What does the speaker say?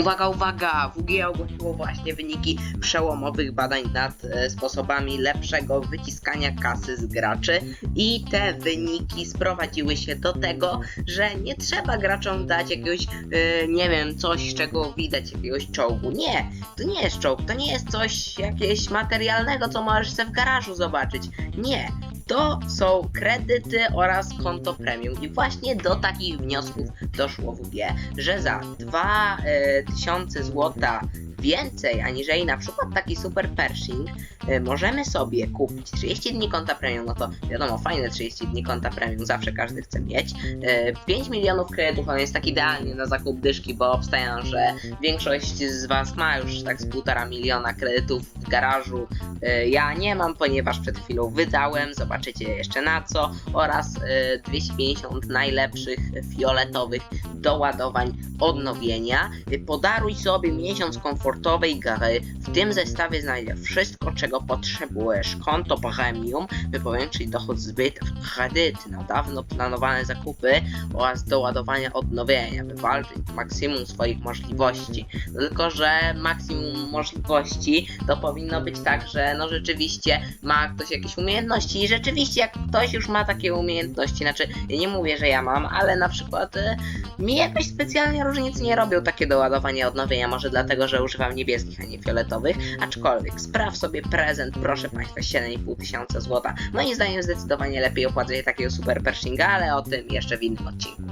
Uwaga, uwaga! WG ogłosiło właśnie wyniki przełomowych badań nad e, sposobami lepszego wyciskania kasy z graczy i te wyniki sprowadziły się do tego, że nie trzeba graczom dać jakiegoś, e, nie wiem, coś, czego widać jakiegoś czołgu. Nie, to nie jest czołg, to nie jest coś jakiegoś materialnego, co możesz sobie w garażu zobaczyć. Nie, to są kredyty oraz konto premium. I właśnie do takich wniosków doszło WG, że za 2000 złota więcej aniżeli na przykład taki super Pershing e, możemy sobie kupić 30 dni konta premium, no to wiadomo, fajne 30 dni konta premium, zawsze każdy chce mieć. E, 5 milionów kredytów, on jest tak idealnie na zakup dyszki, bo obstawiam, że większość z Was ma już tak z półtora miliona kredytów w garażu. E, Ja nie mam, ponieważ przed chwilą wydałem, zobaczycie jeszcze na co, oraz e, 250 najlepszych fioletowych doładowań odnowienia. Podaruj sobie miesiąc komfortowej gry. W tym zestawie znajdziesz wszystko, czego potrzebujesz. Konto premium, wypowiększyć dochód zbyt w kredyty na dawno planowane zakupy oraz doładowania odnowienia, by walczyć maksimum swoich możliwości. Tylko, że maksimum możliwości to powinno być tak, że no rzeczywiście ma ktoś jakieś umiejętności i rzeczywiście jak ktoś już ma takie umiejętności, znaczy ja nie mówię, że ja mam, ale na przykład e, mi jakoś specjalnie różnic nie robią takie doładowania odnowienia, może dlatego, że używam niebieskich, a nie fioletowych, aczkolwiek spraw sobie prezent, proszę Państwa, 7,5 tysiąca złota. Moim zdaniem zdecydowanie lepiej opłaca się takiego super Pershinga, ale o tym jeszcze w innym odcinku.